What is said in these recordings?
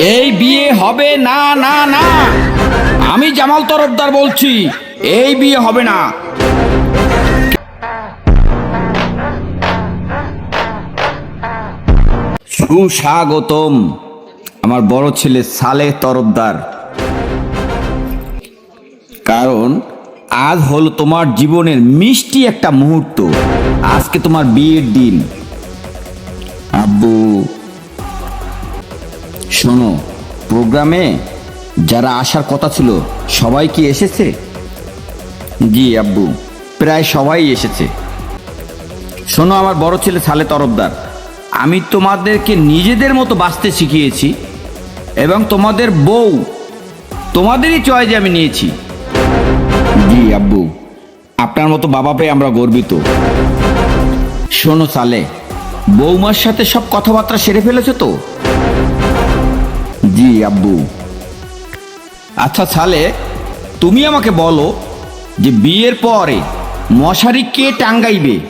এই বিয়ে হবে না না না। আমি জামাল তরফদার বলছি, এই বিয়ে হবে না। সুস্বাগতম, আমার বড় ছেলে সালেহ তরফদার। কারণ, আজ হলো তোমার জীবনের মিষ্টি একটা মুহূর্ত। আজকে তোমার বিয়ের দিন। আব্বু। শোনো, প্রোগ্রামে যারা আসার কথা ছিল, সবাই কি এসেছে? জি, আব্বু, প্রায় সবাই এসেছে। শোনো, আমার বড় ছেলে সালে তরফদার, আমি তোমাদেরকে নিজেদের মতো বাঁচতে শিখিয়েছি এবং তোমাদের বউ তোমাদেরই চয়েজে আমি নিয়েছি। জি, আব্বু, আপনার মতো বাবা পেয়ে আমরা গর্বিত। শোনো সালে বৌমার সাথে সব কথাবার্তা সেরে ফেলেছো তো? আব্বু। আচ্ছা সালে তুমি আমাকে বলো যে বিয়ের পরে মশারি কে টাঙ্গাইবে?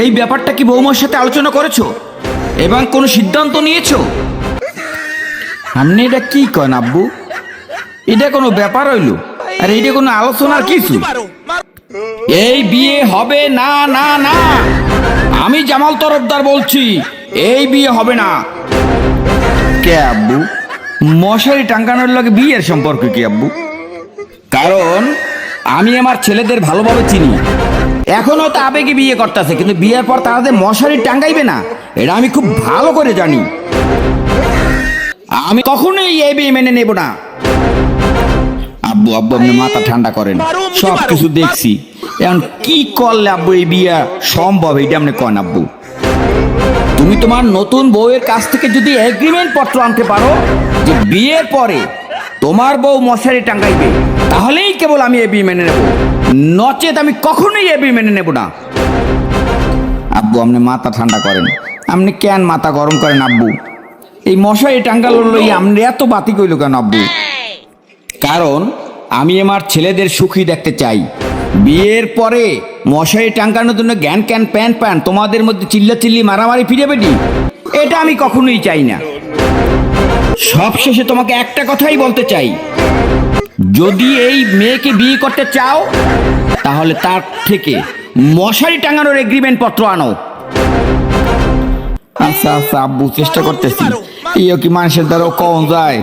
এই ব্যাপারটা কি বৌমার সাথে আলোচনা করেছ? এবং কোনো সিদ্ধান্ত নিয়েছো? আপনি এটা কি কন আব্বু? এটা কোনো ব্যাপার হইল? আর, এটা কোনো আলোচনার কিছু? এই বিয়ে হবে না না না। আমি জামাল তরফদার বলছি, এই বিয়ে হবে না। কে আব্বু? মশারি টাঙ্গানোর লগে বিয়ের সম্পর্ক কি, আব্বু? কারণ আমি আমার ছেলেদের ভালোভাবে চিনি। এখন তো আবেগে বিয়ে করতেছে, কিন্তু বিয়ের পর তারা মশারি টাঙ্গাইবে না, এটা আমি খুব ভালো করে জানি। আমি কখনোই এই বিয়ে মেনে নেব না। আব্বু আব্বু, আপনি মাথা ঠান্ডা করেন। সব কিছু দেখছি। এখন কি করলে আব্বু এই বিয়া সম্ভব এটা আপনি কন, আব্বু? তুমি তোমার নতুন বউয়ের কাছ থেকে যদি এগ্রিমেন্ট পত্র আনতে পারো যে বিয়ের পরে তোমার বউ মশারি টাঙ্গাইবে, তাহলেই কেবল আমি এ বিয়ে মেনে নেব। নচেত আমি কখনোই এ বিয়ে মেনে নেব না। আব্বু, আপনি মাথা ঠান্ডা করেন। আপনি কেন মাথা গরম করেন আব্বু? এই মশারি টাঙ্গাল লই আপনি এত বাতি কইল কেন আব্বু? কারণ আমি আমার ছেলেদের সুখী দেখতে চাই। বিয়ের পরে মশারি টাঙ্গানোর জন্য জ্ঞান ক্যান, প্যান প্যান, তোমাদের মধ্যে চিল্লা চিল্লি মারামারি ফিরে পেটি এটা আমি কখনোই চাই না। সব শেষে তোমাকে একটা কথাই বলতে চাই। যদি এই মেয়েকে বিয়ে করতে চাও, তাহলে তার থেকে মশারি টাঙানোর এগ্রিমেন্ট পত্র আনো। আচ্ছা আচ্ছা আব্বু, চেষ্টা করতেছি। ইয়ে কি মানুষের দ্বারাও কম যায়?